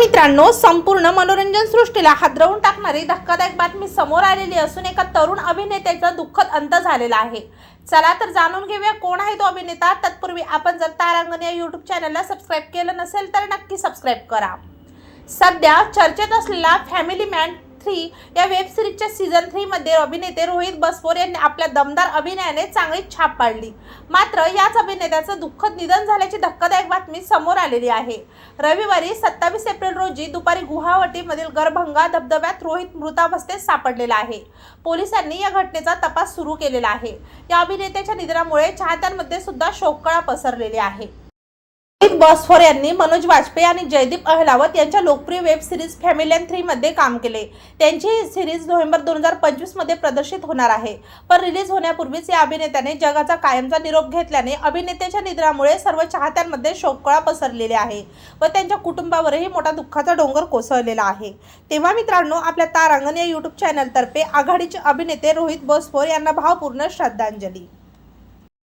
मित्रांनो संपूर्ण मनोरंजन सृष्टीला हादरवून टाकणारी धक्कादायक बातमी समोर आलेली असून एका तरुण अभिनेत्याचा दुःखद अंत झालेला आहे. चला तर जाणून घेऊया कोण आहे तो अभिनेता. तत्पूर्वी आपण जर तारांगण या यूट्यूब चॅनलला सबस्क्राईब केलं नसेल तर नक्की सबस्क्राईब करा. सध्या चर्चेत असलेला फॅमिली मॅन थ्री या वेब सिरीजच्या सीझन थ्रीमध्ये अभिनेते रोहित बसपोर यांनी आपल्या दमदार अभिनयाने चांगली छाप पाडली. मात्र याच अभिनेत्याचं दुःखद निधन झाल्याची धक्कादायक बातमी समोर आलेली आहे. रविवारी सत्तावीस एप्रिल रोजी दुपारी गुवाहाटीमधील गरभंगा धबधब्यात रोहित मृतावस्थेत सापडलेला आहे. पोलिसांनी या घटनेचा तपास सुरू केलेला आहे. या अभिनेत्याच्या निधनामुळे चाहत्यांमध्ये सुद्धा शोककळा पसरलेली आहे. बॉसफोर यांनी मनोज वाजपेयी आणि जयदीप अहलावत यांच्या लोकप्रिय वेब सिरीज फॅमिलियन थ्री मध्ये काम केले. त्यांची ही सिरीज नोव्हेंबर दोन हजार पंचवीसमध्ये प्रदर्शित होणार आहे. पण रिलीज होण्यापूर्वीच या अभिनेत्याने जगाचा कायमचा निरोप घेतल्याने अभिनेत्याच्या निधनामुळे सर्व चाहत्यांमध्ये शोककळा पसरलेली आहे व त्यांच्या कुटुंबावरही मोठा दुःखाचा डोंगर कोसळलेला आहे. तेव्हा मित्रांनो आपल्या तारांगण या युट्यूब चॅनलतर्फे आघाडीचे अभिनेते रोहित बसफोर यांना भावपूर्ण श्रद्धांजली.